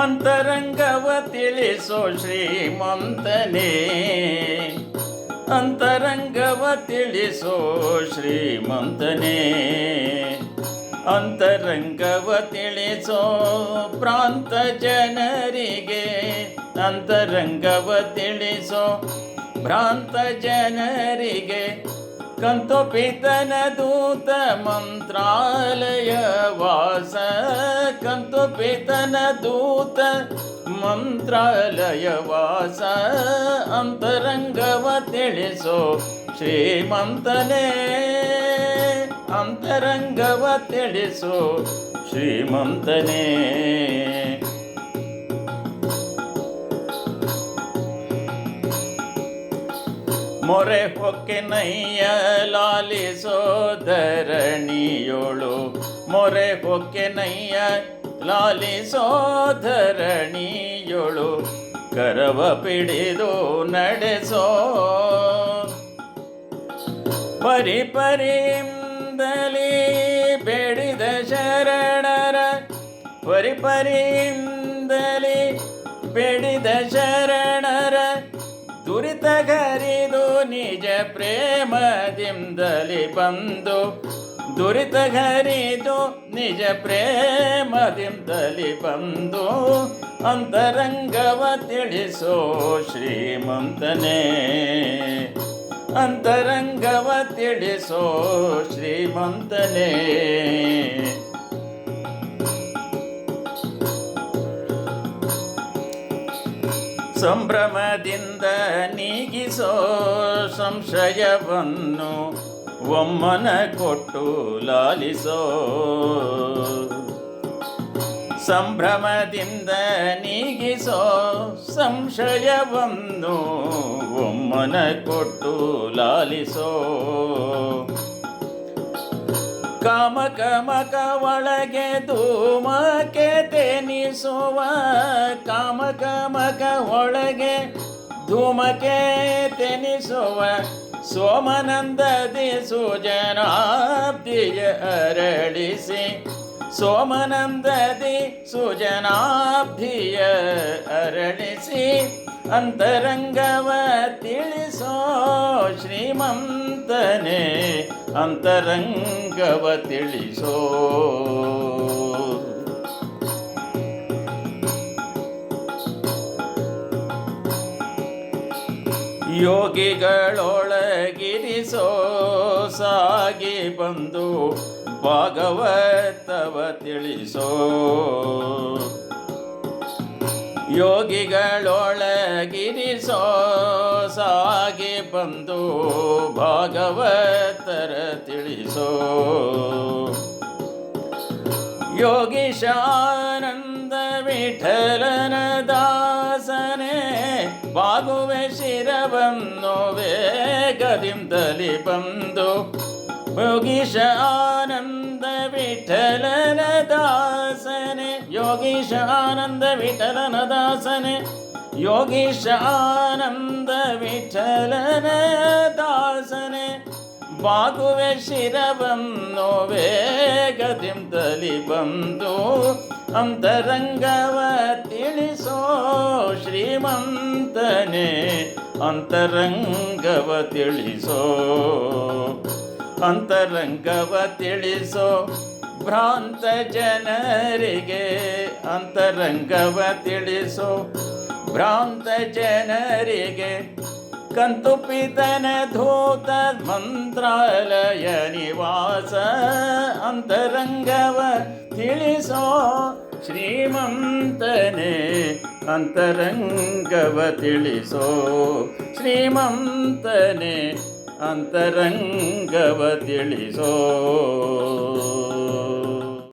ಅಂತರಂಗವ ತಿಳಿಸೋ ಶ್ರೀಮಂತನೇ. ಅಂತರಂಗವ ತಿಳಿಸೋ ಶ್ರೀಮಂತನೇ. ಅಂತರಂಗವ ತಿಳಿಸೋ ಪ್ರಾಂತ ಜನರಿಗೆ. ಅಂತರಂಗವ ತಿಳಿಸೋ ಭ್ರಾಂತ ಜನರಿಗೆ. ಕಂತುಪಿತನ ದೂತ ಮಂತ್ರಾಲಯ ವಾಸ. ಕಂತುಪಿತನ ದೂತ ಮಂತ್ರಾಲಯ ವಾಸ. ಅಂತರಂಗವ ತಿಳಿಸೋ ಶ್ರೀಮಂತನೇ. ಅಂತರಂಗವ ತಿಳಿಸೋ ಶ್ರೀಮಂತನೇ. ಮೊರೆ ಹೊಕ್ಕೆ ನೈಯ ಲಾಲಿಸೋ ಧರಣಿಯೋಳು ಮೊರೆ ಹೊಕ್ಕೆ ನೈಯ ಲಾಲಿಸೋ ಧರಣಿಯೋಳು ಕರವ ಪಿಡಿದು ನಡೆಸೋ ಪರಿ ಪರಿಯಿಂದಲೇ ಬೇಡಿದ ಶರಣರ. ಪರಿ ಪರಿಯಿಂದಲೇ ಬೇಡಿದ ಶರಣರ ದುರಿತ ಗರಿದು ನಿಜ ಪ್ರೇಮದಿಂದಲಿ ಬಂದು, ದುರಿತಗರಿದು ನಿಜ ಪ್ರೇಮದಿಂದಲಿ ಬಂದು, ಅಂತರಂಗವ ತಿಳಿಸೋ ಶ್ರೀಮಂತನೇ. ಅಂತರಂಗವ ತಿಳಿಸೋ ಶ್ರೀಮಂತನೇ. ಸಂಭ್ರಮದಿಂದ ನೀಗಿಸೋ ಸಂಶಯವನ್ನು ಒಮ್ಮನ ಕೊಟ್ಟು ಲಾಲಿಸೋ. ಸಂಭ್ರಮದಿಂದ ನೀಗಿಸೋ ಸಂಶಯವನ್ನು ಒಮ್ಮನ ಕೊಟ್ಟು ಲಾಲಿಸೋ. ಕಾಮ ಕಮಕ ಒಳಗೆ ಧೂಮಕ್ಕೆ ತೆನಿಸುವ ಕಾಮ ಕಮಕ ಒಳಗೆ ಧೂಮಕ್ಕೆ ತೆನಿಸುವ ಸೋಮನಂದದಿ ಸುಜನಾಬ್ದಿಯ ಅರಳಿಸಿ ಸೋಮನಂದದಿ ಸುಜನಾಬ್ದಿಯ ಅರಳಿಸಿ ಅಂತರಂಗವ ತಿಳಿಸೋ ಶ್ರೀಮಂತನೇ ಅಂತರಂಗವ ತಿಳಿಸೋ ಯೋಗಿಗಳೊಳಗಿರಿಸೋ ಸಾಗಿ ಬಂದು ಭಾಗವತವ ತಿಳಿಸೋ ಯೋಗಿಗಳೊಳಗಿರಿಸೋ ಸಾಗಿ ಬಂದು ಭಾಗವತರ ತಿಳಿಸೋ. ಯೋಗೀಶಾನಂದ ವಿಠಲನ ದಾಸನೇ, ಬಾಗುವೆ ಶಿರವನ್ನು ವೇಗದಿಂದಲಿ ಬಂದು. ಯೋಗೀಶ ಆನಂದ ವಿಠಲನ ದಾಸನೆ ಯೋಗೀಶ ಆನಂದ ವಿಠಲನ ದಾಸನೆ ಯೋಗೀಶ ವಿಠಲನ ದಾಸನೆ, ಬಾಗುವೆ ಶಿರವನ್ನು ವೇಗದಿಂದಲಿ ಬಂದು, ಅಂತರಂಗವ ತಿಳಿಸೋ ಶ್ರೀಮಂತನೇ, ಅಂತರಂಗವ ತಿಳಿಸೋ ಅಂತರಂಗವ ತಿಳಿಸೋ ಭ್ರಾಂತ ಜನರಿಗೆ, ಅಂತರಂಗವ ತಿಳಿಸೋ ಭ್ರಾಂತ ಜನರಿಗೆ ಕಂತುಪಿತನ ಧೂತ ಮಂತ್ರಾಲಯ ನಿವಾಸ ಅಂತರಂಗವ ತಿಳಿಸೋ ಶ್ರೀಮಂತನೇ ಅಂತರಂಗವ ತಿಳಿಸೋ ಶ್ರೀಮಂತನೇ ಅಂತರಂಗವ ತಿಳಿಸೋ.